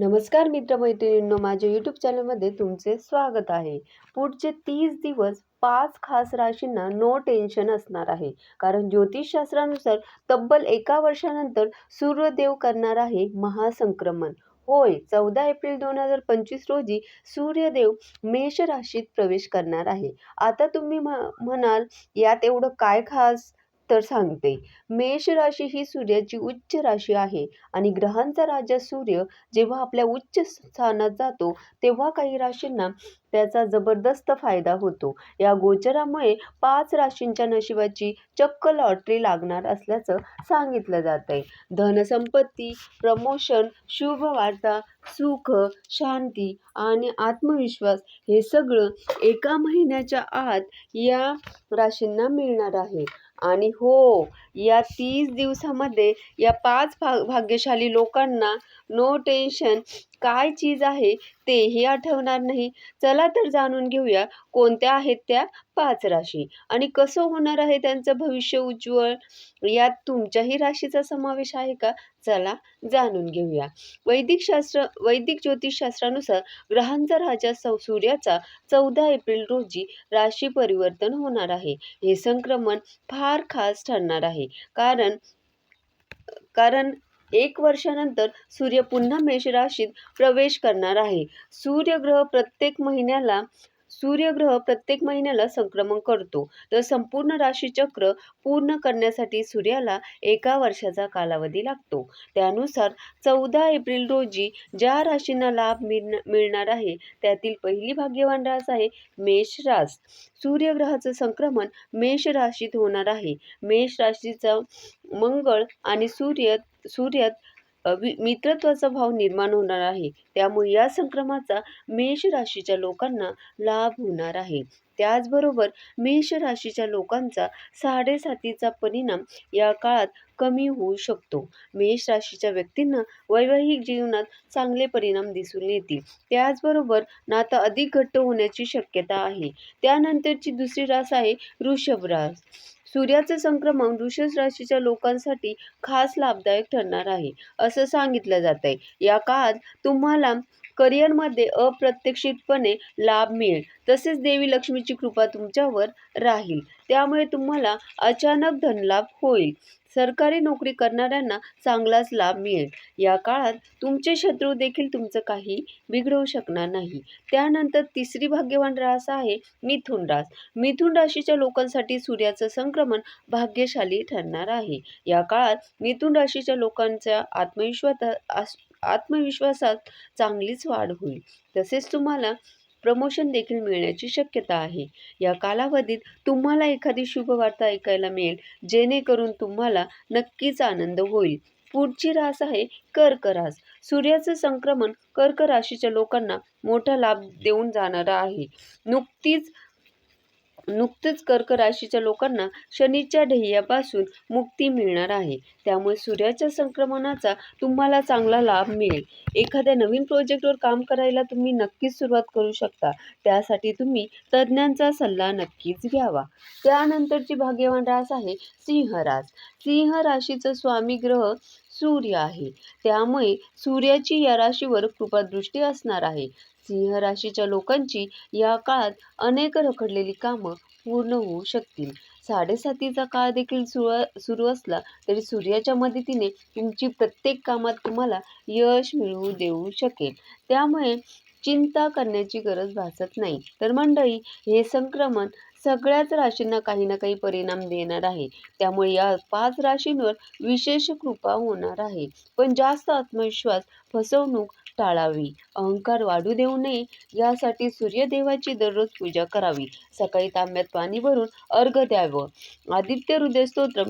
नमस्कार मित्रमैत्रिणींनो माझ्या यूट्यूब चॅनलमध्ये तुमचे स्वागत आहे. पुढचे तीस दिवस पाच खास राशींना नो टेन्शन असणार आहे. कारण ज्योतिषशास्त्रानुसार तब्बल एका वर्षानंतर सूर्यदेव करणार आहे महासंक्रमण. होय चौदा एप्रिल दोन हजार पंचवीस रोजी सूर्यदेव मेष राशीत प्रवेश करणार आहे. आता तुम्ही म्ह म्हणाल यात एवढं काय खास? तर सांगते. मेष राशी ही सूर्याची उच्च राशी आहे आणि ग्रहांचा राजा सूर्य जेव्हा आपल्या उच्च स्थानात जातो तेव्हा काही राशींना त्याचा जबरदस्त फायदा होतो. या गोचरामुळे पाच राशींच्या नशिबाची चक्क लॉटरी लागणार असल्याचं सांगितलं जात आहे धनसंपत्ती प्रमोशन शुभ वार्ता सुख शांती आणि आत्मविश्वास हे सगळं एका महिन्याच्या आत या राशींना मिळणार आहे. आणि हो या तीस दिवसामध्ये या पाच भा भाग्यशाली लोकांना नो टेन्शन काय चीज आहे तेही आठवणार नाही. चला तर जाणून घेऊया कोणत्या आहेत त्या पाच राशी आणि कसं होणार आहे त्यांचं भविष्य उज्ज्वल. यात तुमच्याही राशीचा समावेश आहे का? चला जाणून घेऊया. वैदिक शास्त्र वैदिक ज्योतिषशास्त्रानुसार ग्रहांचा राजा सौ सूर्याचा चौदा एप्रिल रोजी राशी परिवर्तन होणार आहे. हे संक्रमण फार खास ठरणार आहे. कारण कारण एक वर्षानंतर सूर्य पुन्हा मेष राशीत प्रवेश करणार आहे. सूर्यग्रह प्रत्येक महिन्याला सूर्यग्रह प्रत्येक महिन्याला संक्रमण करतो. तर संपूर्ण राशीचक्र पूर्ण करण्यासाठी सूर्याला एका वर्षाचा कालावधी लागतो. त्यानुसार चौदा एप्रिल रोजी ज्या राशींना लाभ मिळण मिळणार आहे त्यातील पहिली भाग्यवान रास आहे मेष रास. सूर्यग्रहाचं संक्रमण मेष राशीत होणार आहे. मेष राशीचा मंगळ आणि सूर्य सूर्यात मित्रत्वाचा भाव निर्माण होणार आहे. त्यामुळे या संक्रमाचा मेष राशीच्या लोकांना लाभ होणार आहे. त्याचबरोबर मेष राशीच्या लोकांचा साडेसातीचा परिणाम या काळात कमी होऊ शकतो. मेष राशीच्या व्यक्तींना वैवाहिक जीवनात चांगले परिणाम दिसून येतील. त्याचबरोबर नातं अधिक घट्ट होण्याची शक्यता आहे. त्यानंतरची दुसरी रास आहे वृषभ रास. सूर्याचं संक्रमण वृषभ राशीच्या लोकांसाठी खास लाभदायक ठरणार आहे असं सांगितलं जात आहे या काळात तुम्हाला करिअरमध्ये अप्रत्यक्षितपणे लाभ मिळेल. तसेच देवी लक्ष्मीची कृपा तुमच्यावर राहील. त्यामुळे तुम्हाला अचानक धनलाभ होईल. सरकारी नोकरी करणाऱ्यांना चांगलाच लाभ मिळेल. या काळात तुमचे शत्रू देखील तुमचं काही बिघडवू शकणार नाही. त्यानंतर तिसरी भाग्यवान रास आहे मिथुन रास. मिथुन राशीच्या लोकांसाठी सूर्याचं संक्रमण भाग्यशाली ठरणार आहे. या काळात मिथुन राशीच्या लोकांच्या आत्मविश्वास आत्मविश्वासात चांगलीच वाढ होईल. तसेच तुम्हाला प्रमोशन देखील मिळण्याची शक्यता आहे. या कालावधीत तुम्हाला एखादी शुभवार्ता ऐकायला मिळेल जेणेकरून तुम्हाला नक्कीच आनंद होईल. पुढची रास आहे कर्क रास. सूर्याचं संक्रमण कर्क राशीच्या लोकांना मोठा लाभ देऊन जाणारा आहे. नुकतीच नुकतंच कर्क राशीच्या लोकांना शनीच्या ध्येयापासून मुक्ती मिळणार आहे. त्यामुळे सूर्याच्या संक्रमणाचा तुम्हाला चांगला लाभ मिळेल. एखाद्या नवीन प्रोजेक्टवर काम करायला तुम्ही नक्कीच सुरुवात करू शकता. त्यासाठी तुम्ही तज्ज्ञांचा सल्ला नक्कीच घ्यावा. त्यानंतरची भाग्यवान रास आहे सिंह रास. सिंह राशीचं स्वामी ग्रह सूर्य आहे. त्यामुळे सूर्याची या राशीवर कृपादृष्टी असणार आहे. सिंह राशीच्या लोकांची या काळात अनेक रखडलेली कामं पूर्ण होऊ शकतील. साडेसातीचा काळ देखील सुरू सुरू असला तरी सूर्याच्या मदतीने तुमची प्रत्येक कामात तुम्हाला यश मिळवू देऊ शकेल. त्यामुळे चिंता करण्याची गरज भासत नाही. तर मंडळी हे संक्रमण सगळ्याच राशींना काही ना काही परिणाम देणार आहे. त्यामुळे या पाच राशींवर विशेष कृपा होणार आहे. पण जास्त आत्मविश्वास फसवणूक टाळावी. अहंकार वाढू देऊ नये यासाठी सूर्यदेवाची दररोज पूजा करावी. सकाळी तांब्यात पाणी भरून अर्घ द्यावं. आदित्य हृदय स्तोत्र